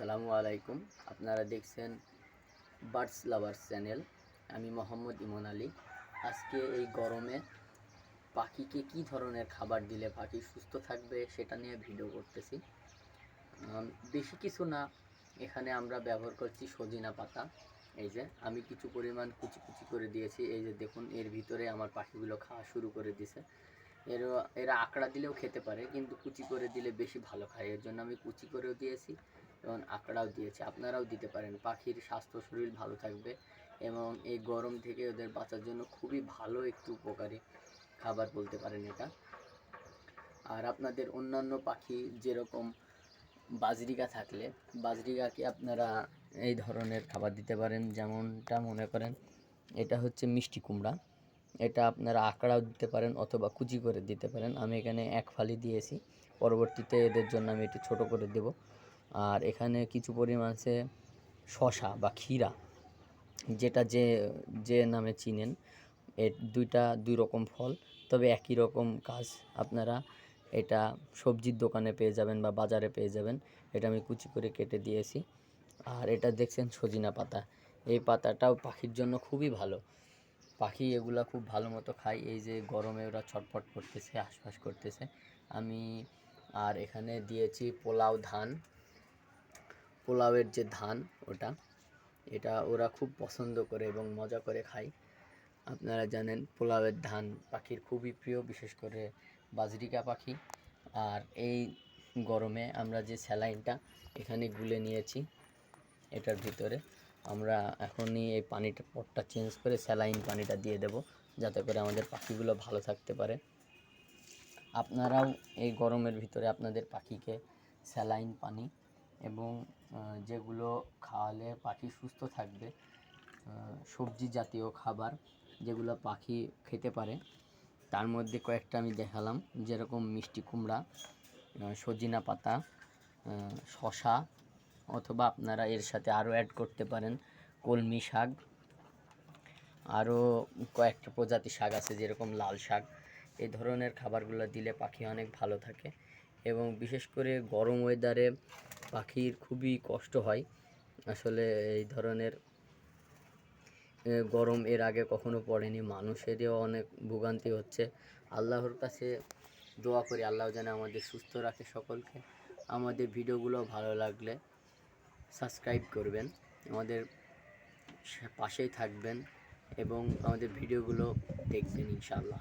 আসসালামু আলাইকুম। আপনারা দেখছেন বার্ডস লাভার্স চ্যানেল। আমি মোহাম্মদ ইমন আলী। আজকে এই গরমে পাখিকে কি ধরনের খাবার দিলে পাখি সুস্থ থাকবে সেটা নিয়ে ভিডিও করতেছি। বেশি কিছু না, এখানে আমরা ব্যবহার করছি সজিনা পাতা। এই যে, আমি কিছু পরিমাণ কুচি কুচি করে দিয়েছি। এই যে দেখুন, এর ভিতরে আমার পাখিগুলো খাওয়া শুরু করে দিছে। এর, এরা আঁকড়া দিলেও খেতে পারে, কিন্তু কুচি করে দিলে বেশি ভালো খায়। এর জন্য আমি কুচি করেও দিয়েছি। এবং আঁকড়াও দিয়েছে। আপনারাও দিতে পারেন। পাখির স্বাস্থ্য, শরীর ভালো থাকবে এবং এই গরম থেকে ওদের বাঁচার জন্য খুবই ভালো একটু উপকারী খাবার বলতে পারেন এটা। আর আপনাদের অন্যান্য পাখি যেরকম বাজরিকা থাকলে বাজরিকাকে আপনারা এই ধরনের খাবার দিতে পারেন? যেমনটা মনে করেন, এটা হচ্ছে মিষ্টি কুমড়া। এটা আপনারা আঁকড়াও দিতে পারেন অথবা কুচি করে দিতে পারেন। আমি এখানে এক ফালি দিয়েছি। পরবর্তীতে এদের জন্য আমি একটু ছোট করে দেব। আর এখানে কিছু পরিমাণ আছে শশা বা ক্ষীরা, যেটা যে যে নামে চিনেন, এর দুইটা, দুই রকম ফল। তবে একই রকম কাজ আপনারা এটা সবজির দোকানে পেয়ে যাবেন বা বাজারে পেয়ে যাবেন। এটা আমি কুচি করে কেটে দিয়েছি। আর এটা দেখছেন সজিনা পাতা। এই পাতাটাও পাখির জন্য খুবই ভালো। পাখি এগুলা খুব ভালো মতো খায়। এই যে গরমে ওরা ছটফট করতেছে আশপাশ করতেছে। আমি আর এখানে দিয়েছি পোলাও, ধান। পোলাওয়ের যে ধান ওটা, এটা ওরা খুব পছন্দ করে এবং মজা করে খায়। আপনারা জানেন পোলাওয়ের ধান পাখির খুবই প্রিয়, বিশেষ করে বাজরিকা পাখি। আর এই গরমে আমরা যে স্যালাইনটা এখানে গুলে নিয়েছি, এটার ভিতরে আমরা এখনই এই পানিটা, পটটা চেঞ্জ করে স্যালাইন পানিটা দিয়ে দেব, যাতে করে আমাদের পাখিগুলো ভালো থাকতে পারে। আপনারাও এই গরমের ভিতরে আপনাদের পাখিকে স্যালাইন পানি এবং যেগুলো খাওয়ালে পাখি সুস্থ থাকবে সবজি জাতীয় খাবার যেগুলো পাখি খেতে পারে। তার মধ্যে কয়েকটা আমি দেখালাম, যেরকম মিষ্টি কুমড়া সজিনা পাতা শশা অথবা আপনারা এর সাথে আরও অ্যাড করতে পারেন, কলমি শাক। আরও কয়েকটা প্রজাতি শাক আছে, যেরকম লাল শাক। এই ধরনের খাবারগুলো দিলে পাখি অনেক ভালো থাকে এবং বিশেষ করে গরম ওয়েদারে পাখির খুবই কষ্ট হয়। আসলে এই ধরনের গরম এর আগে কখনো পড়েনি। মানুষেরও অনেক ভোগান্তি হচ্ছে। আল্লাহর কাছে দোয়া করি, আল্লাহ যেন আমাদের সুস্থ রাখে সকলকে। আমাদের ভিডিওগুলো ভালো লাগলে সাবস্ক্রাইব করবেন, আমাদের পাশেই থাকবেন এবং আমাদের ভিডিওগুলো দেখবেন ইনশাআল্লাহ।